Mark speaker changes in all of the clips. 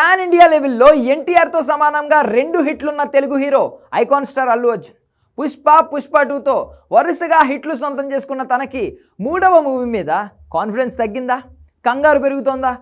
Speaker 1: Pan India లెవెల్లో ఎన్టీఆర్తో సమానంగా రెండు హిట్లున్న Telugu hero icon star Allu Arjun. Pushpa Pushpa టూతో వరుసగా హిట్లు సొంతం చేసుకున్న తనకి మూడవ మూవీ మీద కాన్ఫిడెన్స్ తగ్గిందా? కంగారు పెరుగుతోందా?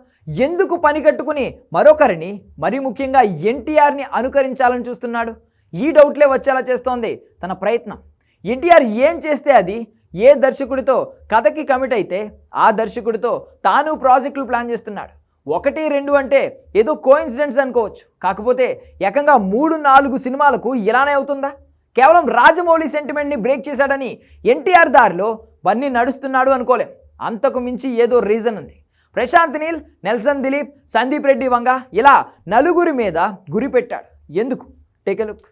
Speaker 1: ఎందుకు పని కట్టుకుని మరొకరిని మరీ ముఖ్యంగా ఎన్టీఆర్ని అనుకరించాలని చూస్తున్నాడు? ఈ డౌట్లే వచ్చేలా చేస్తోంది తన ప్రయత్నం. ఎన్టీఆర్ ఏం చేస్తే అది? ఏ దర్శకుడితో కథకి కమిట్ అయితే ఆ దర్శకుడితో తాను ప్రాజెక్టులు ప్లాన్ చేస్తున్నాడు. ఒకటి రెండు అంటే ఏదో కోఇన్సిడెంట్స్ అనుకోవచ్చు. కాకపోతే ఏకంగా మూడు నాలుగు సినిమాలకు ఇలానే అవుతుందా? కేవలం రాజమౌళి సెంటిమెంట్ని బ్రేక్ చేశాడని ఎన్టీఆర్ దారిలో బన్నీ నడుస్తున్నాడు అనుకోలేం. అంతకు మించి ఏదో రీజన్ ఉంది. ప్రశాంత్ నీల్ నెల్సన్ దిలీప్ సందీప్ రెడ్డి వంగ ఇలా నలుగురి మీద గురి పెట్టాడు. ఎందుకు? Take look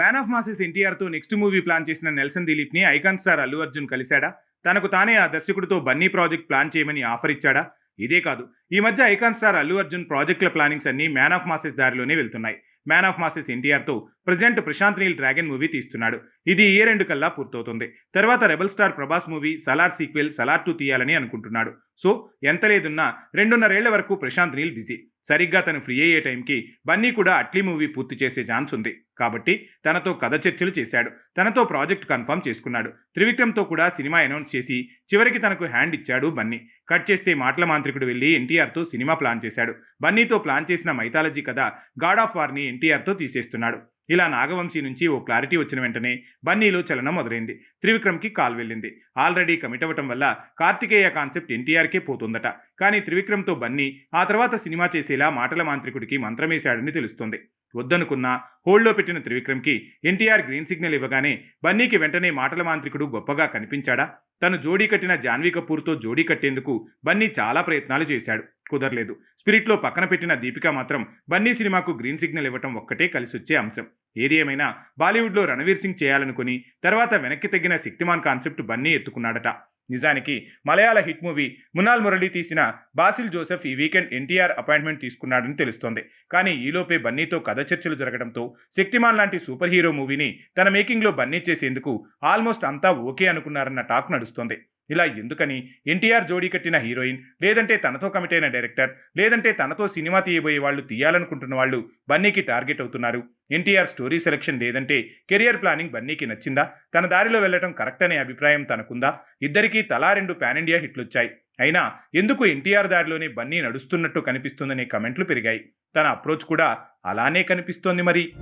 Speaker 2: man of masses ఎన్టీఆర్తో next movie plan చేసిన నెల్సన్ దిలీప్ని ఐకాన్ స్టార్ అల్లు అర్జున్ కలిశాడా? తనకు తానే ఆ దర్శకుడితో బన్నీ ప్రాజెక్ట్ ప్లాన్ చేయమని ఆఫర్ ఇచ్చాడా? ఇదే కాదు. ఈ మధ్య ఐకాన్ స్టార్ అల్లు అర్జున్ ప్రాజెక్టుల ప్లానింగ్స్ అన్ని మ్యాన్ ఆఫ్ మాసెస్ దారిలోనే వెళ్తున్నాయి. Man of masses ఎన్టీఆర్తో present Prashanth Neel dragon movie తీస్తున్నాడు. ఇది ఈ రెండు కల్లా పూర్తవుతుంది. తర్వాత rebel star Prabhas movie Salaar sequel Salaar two తీయాలని అనుకుంటున్నాడు. సో ఎంత లేదున్నా రెండున్నరేళ్ళ వరకు ప్రశాంత్ నీల్ బిజీ. సరిగ్గా తను ఫ్రీ అయ్యే టైంకి బన్నీ కూడా అట్లీ మూవీ పూర్తి చేసే ఛాన్స్ ఉంది. కాబట్టి తనతో కథ చర్చలు చేశాడు. తనతో ప్రాజెక్ట్ కన్ఫర్మ్ చేసుకున్నాడు. త్రివిక్రమ్తో కూడా సినిమా అనౌన్స్ చేసి చివరికి తనకు హ్యాండ్ ఇచ్చాడు బన్నీ. కట్ చేస్తే మాటల మాంత్రికుడు వెళ్ళి ఎన్టీఆర్తో సినిమా ప్లాన్ చేశాడు. బన్నీతో ప్లాన్ చేసిన మైథాలజీ కథ గాడ్ ఆఫ్ వార్ని ఎన్టీఆర్తో తీసేస్తున్నాడు. ఇలా నాగవంశీ నుంచి ఓ క్లారిటీ వచ్చిన వెంటనే బన్నీలో చలనం మొదలైంది. త్రివిక్రమ్కి కాల్ వెళ్ళింది. ఆల్రెడీ కమిట్ అవ్వటం వల్ల కార్తికేయ కాన్సెప్ట్ ఎన్టీఆర్కే పోతుందట. కానీ త్రివిక్రమ్తో బన్నీ ఆ తర్వాత సినిమా చేసేలా మాటల మాంత్రికుడికి మంత్రమేశాడని తెలుస్తుంది. వద్దనుకున్న హోల్డ్లో పెట్టిన త్రివిక్రమ్కి ఎన్టీఆర్ గ్రీన్ సిగ్నల్ ఇవ్వగానే బన్నీకి వెంటనే మాటల మాంత్రికుడు గొప్పగా కనిపించాడా? తను జోడీ కట్టిన జాన్వీ కపూర్తో జోడీ కట్టేందుకు బన్నీ చాలా ప్రయత్నాలు చేశాడు. కుదరలేదు. స్పిరిట్లో పక్కన పెట్టిన దీపిక మాత్రం బన్నీ సినిమాకు గ్రీన్ సిగ్నల్ ఇవ్వటం ఒక్కటే కలిసొచ్చే అంశం. ఏది ఏమైనా బాలీవుడ్లో రణవీర్ సింగ్ చేయాలనుకుని తర్వాత వెనక్కి తగ్గిన శక్తిమాన్ కాన్సెప్ట్ బన్నీ ఎత్తుకున్నాడట. నిజానికి మలయాళ హిట్ మూవీ మునాల్ మురళి తీసిన బాసిల్ జోసెఫ్ ఈ వీకెండ్ ఎన్టీఆర్ అపాయింట్మెంట్ తీసుకున్నాడని తెలుస్తోంది. కానీ ఈలోపే బన్నీతో కథ చర్చలు జరగడంతో శక్తిమాన్ లాంటి సూపర్ హీరో మూవీని తన మేకింగ్లో బన్నీ చేసేందుకు ఆల్మోస్ట్ అంతా ఓకే అనుకున్నారన్న టాక్ నడుస్తోంది. ఇలా ఎందుకని? ఎన్టీఆర్ జోడీ కట్టిన హీరోయిన్ లేదంటే తనతో కమిట్ అయిన డైరెక్టర్ లేదంటే తనతో సినిమా తీయబోయే వాళ్ళు తీయాలనుకుంటున్న వాళ్ళు బన్నీకి టార్గెట్ అవుతున్నారు. ఎన్టీఆర్ స్టోరీ సెలెక్షన్ లేదంటే కెరియర్ ప్లానింగ్ బన్నీకి నచ్చిందా? తన దారిలో వెళ్ళడం కరెక్ట్ అనే అభిప్రాయం తనకుందా? ఇద్దరికీ తలా రెండు పాన్ ఇండియా హిట్లొచ్చాయి. అయినా ఎందుకు ఎన్టీఆర్ దారిలోనే బన్నీ నడుస్తున్నట్టు కనిపిస్తుందనే కమెంట్లు పెరిగాయి. తన అప్రోచ్ కూడా అలానే కనిపిస్తోంది మరి.